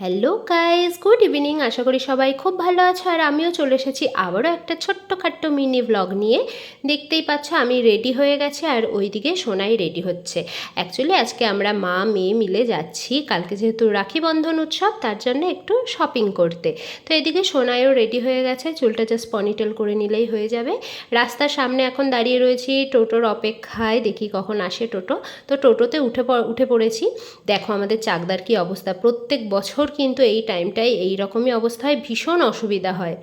Hello guys good evening আশা করি সবাই খুব ভালো আছো, আর আমিও চলে এসেছি আবারও একটা ছোট্টখাট্ট মিনি ব্লগ নিয়ে। দেখতেই পাচ্ছ, আমি রেডি হয়ে গেছি, আর ওইদিকে সোনাই রেডি হচ্ছে। অ্যাকচুয়ালি আজকে আমরা মা, মেয়ে মিলে যাচ্ছি। কালকে যেহেতু রাখি বন্ধন উৎসব, তার জন্য একটু শপিং করতে। তো এদিকে সোনাইও রেডি হয়ে গেছে, চুলটা জাস্ট পনিটেল করে নিলেই হয়ে যাবে। রাস্তার সামনে এখন দাঁড়িয়ে রয়েছি টোটোর অপেক্ষায়, দেখি কখন আসে টোটো। তো টোটোতে উঠে উঠে পড়েছি। দেখো আমাদের চাকদার কি অবস্থা। প্রত্যেক বছর কিন্তু এই টাইমটায় এই রকমই অবস্থায় ভীষণ অসুবিধা হয়।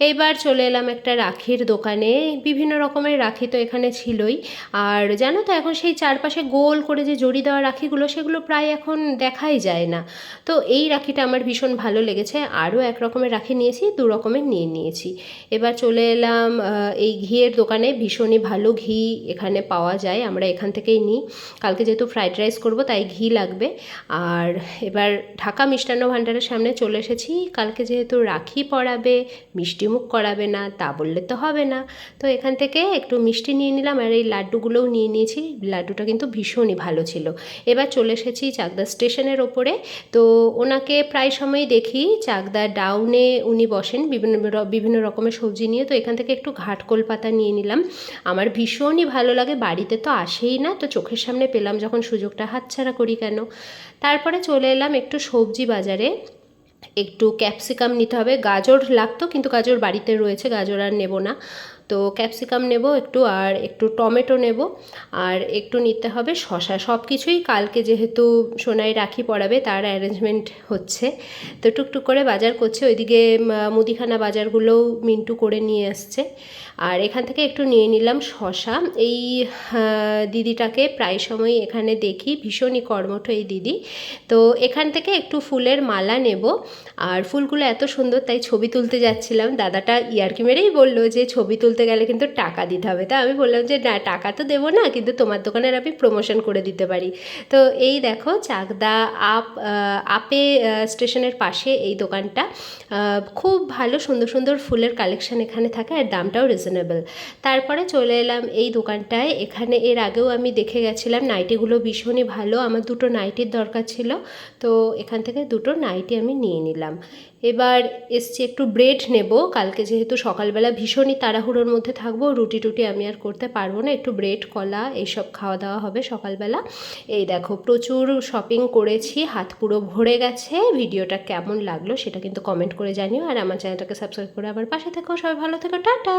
এইবার চলে এলাম একটা রাখির দোকানে। বিভিন্ন রকমের রাখি তো এখানে ছিলই। আর জানো তো, এখন সেই চারপাশে গোল করে যে জড়ি দেওয়া রাখিগুলো, সেগুলো প্রায় এখন দেখাই যায় না। তো এই রাখিটা আমার ভীষণ ভালো লেগেছে। আরও এক রকমের রাখি নিয়েছি, দু রকমের নিয়ে নিয়েছি। এবার চলে এলাম এই ঘিয়ের দোকানে। ভীষণই ভালো ঘি এখানে পাওয়া যায়। আমরা এখান থেকেই নিই। কালকে যেহেতু ফ্রাইড রাইস করব, তাই ঘি লাগবে। আর এবার ঢাকা মিষ্টান্ন ভাণ্ডারের সামনে চলে এসেছি। কালকে যেহেতু রাখি পড়াবে মিষ্টিমুখ করাবে না, তা বললে তো হবে না। তো এখান থেকে একটু মিষ্টি নিয়ে নিলাম আর এই লাড্ডুগুলোও নিয়ে নিয়েছি। লাড্ডুটা কিন্তু ভীষণই ভালো ছিল। এবার চলে এসেছি চাকদা স্টেশনের ওপরে। তো ওনাকে প্রায় সময়ই দেখি চাকদা ডাউনে উনি বসেন বিভিন্ন বিভিন্ন রকমের সবজি নিয়ে। তো এখান থেকে একটু ঘাটকোল পাতা নিয়ে নিলাম। আমার ভীষণই ভালো লাগে, বাড়িতে তো আসেই না। তো চোখের সামনে পেলাম যখন সুযোগটা হাতছাড়া করি কেন। তারপরে চলে এলাম একটু সবজি বাজারে। একটু ক্যাপসিকাম নিতে হবে। গাজর লাগতো কিন্তু গাজর বাড়িতে রয়েছে গাজর আর নেব না। তো ক্যাপসিকাম নেব একটু আর একটু টমেটো নেব আর একটু নিতে হবে শশা সব কিছুই কালকে যেহেতু সোনাই রাখি পড়াবে তার অ্যারেঞ্জমেন্ট হচ্ছে। তো টুকটুক করে বাজার করছে। ওইদিকে মুদিখানা বাজারগুলোও মিন্টু করে নিয়ে আসছে। আর এখান থেকে একটু নিয়ে নিলাম শশা এই দিদিটাকে প্রায় সময় এখানে দেখি, ভীষণই কর্মঠ এই দিদি। তো এখান থেকে একটু ফুলের মালা নেব। আর ফুলগুলো এত সুন্দর, তাই ছবি তুলতে যাচ্ছিলাম। দাদাটা ইয়ার্কি মেরেই বলল যে, ছবি তুলতে গেলে কিন্তু টাকা দিতে হবে। তা আমি বললাম যে, না, টাকা তো দেবো না, কিন্তু তোমার দোকানের আমি প্রমোশন করে দিতে পারি। তো এই দেখো, চাকদা আপ আপে স্টেশনের পাশে এই দোকানটা খুব ভালো, সুন্দর সুন্দর ফুলের কালেকশন এখানে থাকে আর দামটাও রিজনেবল তারপরে চলে এলাম এই দোকানটায়। এখানে এর আগেও আমি দেখে গেছিলাম, নাইটিগুলো ভীষণই ভালো, আমার দুটো নাইটির দরকার ছিল। তো এখান থেকে দুটো নাইটি আমি নিয়ে নিলাম। এবার এসছি একটু ব্রেড নেব, কালকে যেহেতু সকালবেলা ভীষণই তাড়াহুড়োর মধ্যে থাকব, রুটি টুটি আমি আর করতে পারব না, একটু ব্রেড, কলা এইসব খাওয়া দাওয়া হবে সকালবেলা। এই দেখো, প্রচুর শপিং করেছি, হাত পুরো ভরে গেছে, ভিডিওটা কেমন লাগল সেটা কিন্তু কমেন্ট করে জানিও, আর আমার চ্যানেলটাকে সাবস্ক্রাইব করে আবার পাশে থেকো, সবাই ভালো থেকো, টাটা!